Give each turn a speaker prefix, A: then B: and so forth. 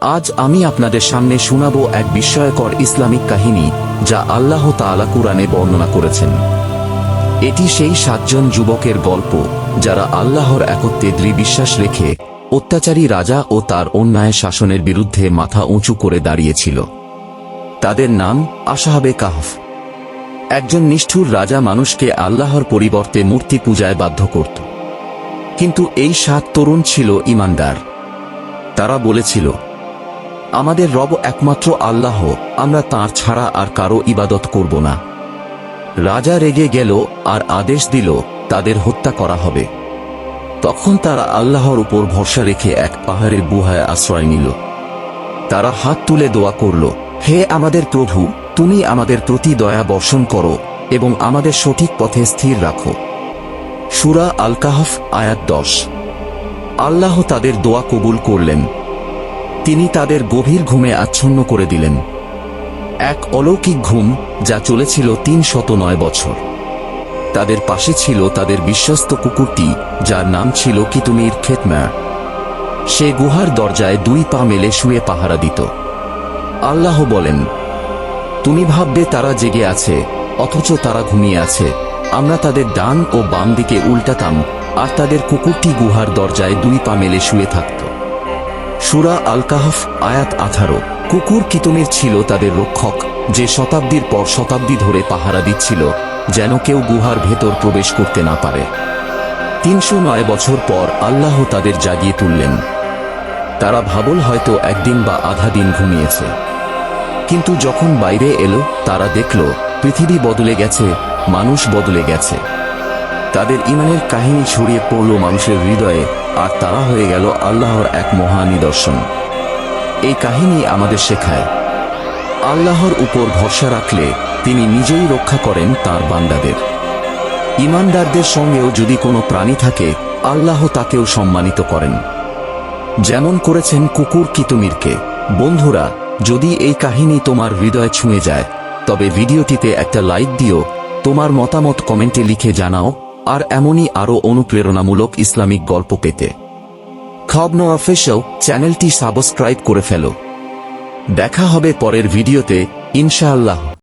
A: আজ আমি আপনাদের সামনে শোনাব এক বিস্ময়কর ইসলামিক কাহিনী, যা আল্লাহ তাআলা কুরআনে বর্ণনা করেছেন। এটি সেই সাতজন যুবকের গল্প, যারা আল্লাহর একত্বে দৃঢ় বিশ্বাস রেখে অত্যাচারী রাজা ও তার অন্যায় শাসনের বিরুদ্ধে মাথা উঁচু করে দাঁড়িয়েছিল। তাদের নাম আশাহাবে কাহফ। একজন নিষ্ঠুর রাজা মানুষকে আল্লাহর পরিবর্তে মূর্তি পূজায় বাধ্য করত। কিন্তু এই সাত তরুণ ছিল ইমানদার। তারা বলেছিল আমাদের রব একমাত্র আল্লাহ, আমরা তাঁর ছাড়া আর কারও ইবাদত করব না। রাজা রেগে গেল আর আদেশ দিল, তাদের হত্যা করা হবে। তখন তারা আল্লাহর উপর ভরসা রেখে এক পাহাড়ের গুহায় আশ্রয় নিল। তারা হাত তুলে দোয়া করল, হে আমাদের প্রভু, তুমি আমাদের প্রতি দয়া বর্ষণ করো এবং আমাদের সঠিক পথে স্থির রাখো। সুরা আল কাহফ আয়াত দশ। আল্লাহ তাদের দোয়া কবুল করলেন। তিনি তাদের গভীর ঘুমে আচ্ছন্ন করে দিলেন। এক অলৌকিক ঘুম যা চলেছিল তিন শত নয় বছর। তাদের পাশে ছিল তাদের বিশ্বস্ত কুকুরটি, যার নাম ছিল কিতুমির খেতম্যার সে গুহার দরজায় দুই পা মেলে শুয়ে পাহারা দিত। আল্লাহ বলেন, তুমি ভাববে তারা জেগে আছে, অথচ তারা ঘুমিয়ে আছে। আমরা তাদের ডান ও বাম দিকে উল্টাতাম, আর তাদের কুকুরটি গুহার দরজায় দুই পা মেলে শুয়ে থাকত। সুরা আল কাহফ আয়াত আঠারো। কুকুর কিতমির ছিল তাদের রক্ষক, যে শতাব্দীর পর শতাব্দী ধরে পাহারা দিচ্ছিল, যেন কেউ গুহার ভেতর প্রবেশ করতে না পারে। তিনশো নয় বছর পর আল্লাহ তাদের জাগিয়ে তুললেন। তারা ভাবল হয়তো একদিন বা আধা দিন ঘুমিয়েছে। কিন্তু যখন বাইরে এলো, তারা দেখল, পৃথিবী বদলে গেছে, মানুষ বদলে গেছে। তাদের ইমানের কাহিনী ছড়িয়ে পড়ল মানুষের হৃদয়ে আর তারা হয়ে গেল আল্লাহর এক মহা নিদর্শন। এই কাহিনী আমাদের শেখায়। আল্লাহর উপর ভরসা রাখলে তিনি নিজেই রক্ষা করেন তার বান্দাদের। ইমানদারদের সঙ্গেও যদি কোনো প্রাণী থাকে, আল্লাহ তাকেও সম্মানিত করেন। যেমন করেছেন কুকুর কিতুমিরকে। বন্ধুরা, যদি এই কাহিনী তোমার হৃদয় ছুঁয়ে যায়, তবে ভিডিওটিতে একটা লাইক দিও, তোমার মতামত কমেন্টে লিখে জানাও। আর এমনই আরও অনুপ্রেরণামূলক ইসলামিক গল্প পেতে। খবন অফিসিয়াল চ্যানেলটি সাবস্ক্রাইব করে ফেল। দেখা হবে পরের ভিডিওতে, ইনশাআল্লাহ।